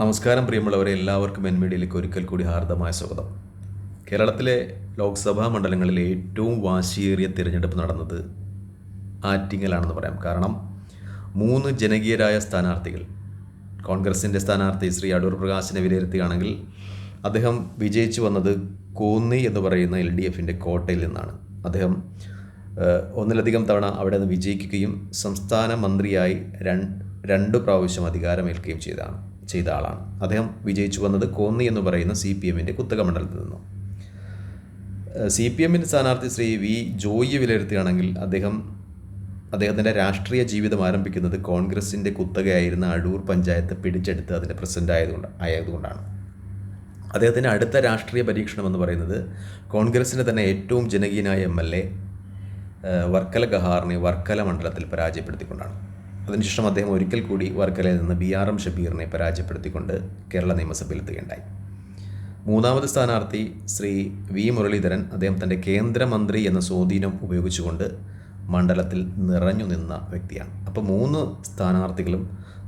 നമസ്കാരം പ്രിയമുള്ളവരെ. എല്ലാവർക്കും എൻ മീഡിയയിലേക്ക് ഒരിക്കൽ കൂടി ഹാർദമായ സ്വാഗതം. കേരളത്തിലെ ലോക്സഭാ മണ്ഡലങ്ങളിൽ ഏറ്റവും വാശിയേറിയ തിരഞ്ഞെടുപ്പ് നടന്നത് ആറ്റിങ്ങലാണെന്ന് പറയാം. കാരണം മൂന്ന് ജനകീയരായ സ്ഥാനാർത്ഥികൾ കോൺഗ്രസിന്റെ സ്ഥാനാർത്ഥി ശ്രീ അടൂർ പ്രകാശിനെ വിലയിരുത്തുകയാണെങ്കിൽ അദ്ദേഹം വിജയിച്ചു വന്നത് കോന്നി എന്ന് പറയുന്ന എൽ ഡി എഫിന്റെ കോട്ടയിൽ നിന്നാണ്. അദ്ദേഹം ഒന്നിലധികം തവണ അവിടെ നിന്ന് വിജയിക്കുകയും സംസ്ഥാന മന്ത്രിയായി രണ്ട് പ്രാവശ്യം അധികാരമേൽക്കുകയും ചെയ്തതാണ്. ചെയ്ത ആളാണ്. അദ്ദേഹം വിജയിച്ചു വന്നത് കോന്നി എന്ന് പറയുന്ന സി പി എമ്മിന്റെ കുത്തക മണ്ഡലത്തിൽ നിന്നും സി പി എമ്മിന്റെ സ്ഥാനാർത്ഥി ശ്രീ വി ജോയിയെ വിലയിരുത്തുകയാണെങ്കിൽ അദ്ദേഹം അദ്ദേഹത്തിന്റെ രാഷ്ട്രീയ ജീവിതം ആരംഭിക്കുന്നത് കോൺഗ്രസിന്റെ കുത്തകയായിരുന്ന അടൂർ പഞ്ചായത്ത് പിടിച്ചെടുത്ത് അതിന്റെ പ്രസിഡന്റ് ആയതുകൊണ്ട് ആയതുകൊണ്ടാണ്. അദ്ദേഹത്തിന്റെ അടുത്ത രാഷ്ട്രീയ പരീക്ഷണം എന്ന് പറയുന്നത് കോൺഗ്രസിന്റെ തന്നെ ഏറ്റവും ജനകീയനായ എം എൽ എ വർക്കല ഗഹാറിനെ വർക്കല മണ്ഡലത്തിൽ പരാജയപ്പെടുത്തിക്കൊണ്ടാണ്. അതിനുശേഷം അദ്ദേഹം ഒരിക്കൽ കൂടി വർക്കലയിൽ നിന്ന് ബി ആർ എം ഷബീറിനെ പരാജയപ്പെടുത്തിക്കൊണ്ട് കേരള നിയമസഭയിലെത്തുകയുണ്ടായി. മൂന്നാമത് സ്ഥാനാർത്ഥി ശ്രീ വി മുരളീധരൻ അദ്ദേഹം തന്റെ കേന്ദ്രമന്ത്രി എന്ന സ്വാധീനം ഉപയോഗിച്ചുകൊണ്ട് മണ്ഡലത്തിൽ നിറഞ്ഞു നിന്ന വ്യക്തിയാണ്. അപ്പോൾ മൂന്ന് സ്ഥാനാർത്ഥികളും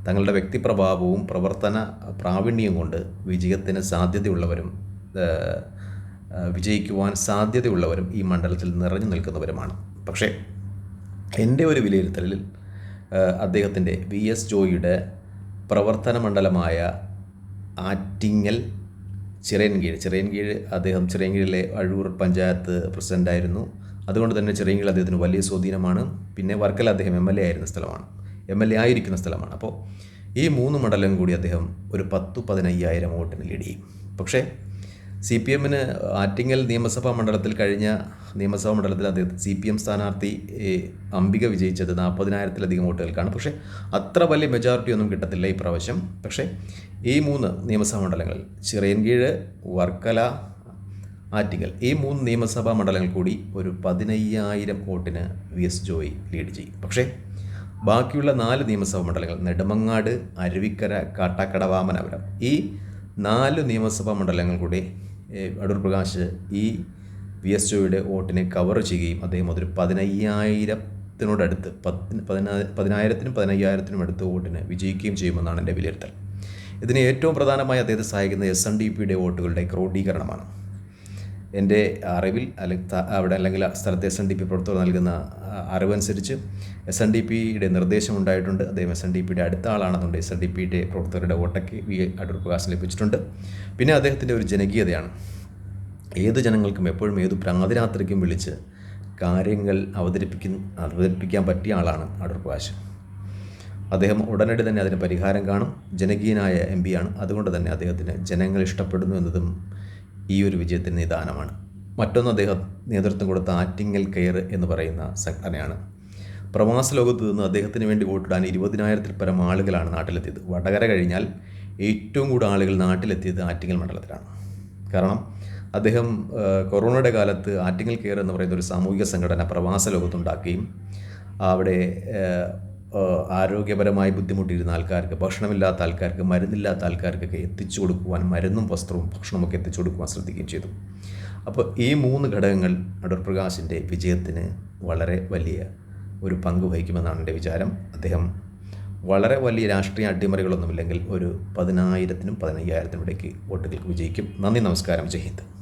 തങ്ങളുടെ വ്യക്തിപ്രഭാവവും പ്രവർത്തന പ്രാവീണ്യവും കൊണ്ട് വിജയത്തിന് സാധ്യതയുള്ളവരും വിജയിക്കുവാൻ സാധ്യതയുള്ളവരും ഈ മണ്ഡലത്തിൽ നിറഞ്ഞു നിൽക്കുന്നവരുമാണ്. പക്ഷേ എന്റെ ഒരു വിലയിരുത്തലിൽ അദ്ദേഹത്തിന്റെ വി എസ് ജോയിയുടെ പ്രവർത്തന മണ്ഡലമായ ആറ്റിങ്ങൽ ചിറയൻകീഴ്. ചിറയൻകീഴ് അദ്ദേഹം ചിറയൻകീഴിലെ അഴൂർ പഞ്ചായത്ത് പ്രസിഡന്റായിരുന്നു അതുകൊണ്ട് തന്നെ ചിറയൻകീഴ് അദ്ദേഹത്തിന് വലിയ സ്വാധീനമാണ്. പിന്നെ വർക്കല അദ്ദേഹം എം എൽ എ ആയിരുന്ന സ്ഥലമാണ്. എം എൽ എ ആയിരിക്കുന്ന സ്ഥലമാണ്. അപ്പോൾ ഈ മൂന്ന് മണ്ഡലം കൂടി അദ്ദേഹം ഒരു പത്തു പതിനയ്യായിരം വോട്ടിന് ലീഡ് ചെയ്യും. പക്ഷേ സി പി എമ്മിന് ആറ്റിങ്ങൽ നിയമസഭാ മണ്ഡലത്തിൽ കഴിഞ്ഞ നിയമസഭാ മണ്ഡലത്തിൽ അദ്ദേഹം സി പി എം സ്ഥാനാർത്ഥി അംബിക വിജയിച്ചത് നാൽപ്പതിനായിരത്തിലധികം വോട്ടുകൾക്കാണ്. പക്ഷേ അത്ര വലിയ മെജോറിറ്റി ഒന്നും കിട്ടത്തില്ല ഈ പ്രാവശ്യം. പക്ഷേ ഈ മൂന്ന് നിയമസഭാ മണ്ഡലങ്ങൾ ചിറയൻകീഴ് വർക്കല ആറ്റിങ്ങൽ ഈ മൂന്ന് നിയമസഭാ മണ്ഡലങ്ങൾ കൂടി ഒരു പതിനയ്യായിരം വോട്ടിന് വി എസ് ജോയി ലീഡ് ചെയ്യും. പക്ഷേ ബാക്കിയുള്ള നാല് നിയമസഭാ മണ്ഡലങ്ങൾ നെടുമങ്ങാട് അരുവിക്കര കാട്ടാക്കട വാമനപുരം ഈ നാല് നിയമസഭാ മണ്ഡലങ്ങൾ കൂടി അടൂർ പ്രകാശ് ഈ വി എസ് ജോയുടെ വോട്ടിനെ കവർ ചെയ്യുകയും അദ്ദേഹം അതൊരു പതിനയ്യായിരത്തിനോടടുത്ത് പത്തിന് പതിനാ പതിനായിരത്തിനും പതിനയ്യായിരത്തിനും അടുത്ത് വോട്ടിന് വിജയിക്കുകയും ചെയ്യുമെന്നാണ് എന്റെ വിലയിരുത്തൽ. ഇതിന് ഏറ്റവും പ്രധാനമായി അദ്ദേഹത്തെ സഹായിക്കുന്ന എസ് എൻ ഡി പിയുടെ വോട്ടുകളുടെ ക്രോഡീകരണമാണ്. എന്റെ അറിവിൽ അല്ലെങ്കിൽ അവിടെ അല്ലെങ്കിൽ സ്ഥലത്തെ എസ് എൻ ഡി പി പ്രവർത്തകർ നൽകുന്ന അറിവനുസരിച്ച് എസ് എൻ ഡി പിയുടെ നിർദ്ദേശം ഉണ്ടായിട്ടുണ്ട്. അദ്ദേഹം എസ് എൻ ഡി പിയുടെ അടുത്ത ആളാണെന്നുണ്ട്. എസ് എൻ ഡി പിയുടെ പ്രവർത്തകരുടെ ഓട്ടയ്ക്ക് വി അടൂർ പ്രകാശം ലഭിച്ചിട്ടുണ്ട്. പിന്നെ അദ്ദേഹത്തിന്റെ ഒരു ജനകീയതയാണ്. ഏത് ജനങ്ങൾക്കും എപ്പോഴും ഏത് പ്രാതിരാത്രിക്കും വിളിച്ച് കാര്യങ്ങൾ അവതരിപ്പിക്കുന്ന അവതരിപ്പിക്കാൻ പറ്റിയ ആളാണ് അടൂർ പ്രകാശ് അദ്ദേഹം ഉടനടി തന്നെ അതിന് പരിഹാരം കാണും. ജനകീയനായ എം ആണ്. അതുകൊണ്ട് തന്നെ അദ്ദേഹത്തിന് ജനങ്ങൾ ഇഷ്ടപ്പെടുന്നു എന്നതും ഈ ഒരു വിജയത്തിന് നിദാനമാണ്. മറ്റൊന്ന് അദ്ദേഹം നേതൃത്വം കൊടുത്ത ആറ്റിങ്ങൽ കെയർ എന്ന് പറയുന്ന സംഘടനയാണ്. പ്രവാസ ലോകത്ത് നിന്ന് അദ്ദേഹത്തിന് വേണ്ടി വോട്ടിടാൻ ഇരുപതിനായിരത്തിൽ പരം ആളുകളാണ് നാട്ടിലെത്തിയത്. വടകര കഴിഞ്ഞാൽ ഏറ്റവും കൂടുതൽ ആളുകൾ നാട്ടിലെത്തിയത് ആറ്റിങ്ങൽ മണ്ഡലത്തിലാണ്. കാരണം അദ്ദേഹം കൊറോണയുടെ കാലത്ത് ആറ്റിങ്ങൽ കെയർ എന്ന് പറയുന്ന ഒരു സാമൂഹിക സംഘടന പ്രവാസ ലോകത്തുണ്ടാക്കുകയും അവിടെ ആരോഗ്യപരമായി ബുദ്ധിമുട്ടിയിരുന്ന ആൾക്കാർക്ക് ഭക്ഷണമില്ലാത്ത ആൾക്കാർക്ക് മരുന്നില്ലാത്ത ആൾക്കാർക്കൊക്കെ എത്തിച്ചു കൊടുക്കുവാൻ മരുന്നും വസ്ത്രവും ഭക്ഷണമൊക്കെ എത്തിച്ചു കൊടുക്കുവാൻ ശ്രദ്ധിക്കുകയും ചെയ്തു. അപ്പോൾ ഈ മൂന്ന് ഘടകങ്ങൾ അടൂർ പ്രകാശിന്റെ വിജയത്തിന് വളരെ വലിയ ഒരു പങ്ക് വഹിക്കുമെന്നാണ് എന്റെ വിചാരം. അദ്ദേഹം വളരെ വലിയ രാഷ്ട്രീയ അട്ടിമറികളൊന്നുമില്ലെങ്കിൽ ഒരു പതിനായിരത്തിനും പതിനയ്യായിരത്തിനും ഇടയ്ക്ക് വോട്ടുകൾക്ക് വിജയിക്കും. നന്ദി നമസ്കാരം. ജയ് ഹിന്ദ്.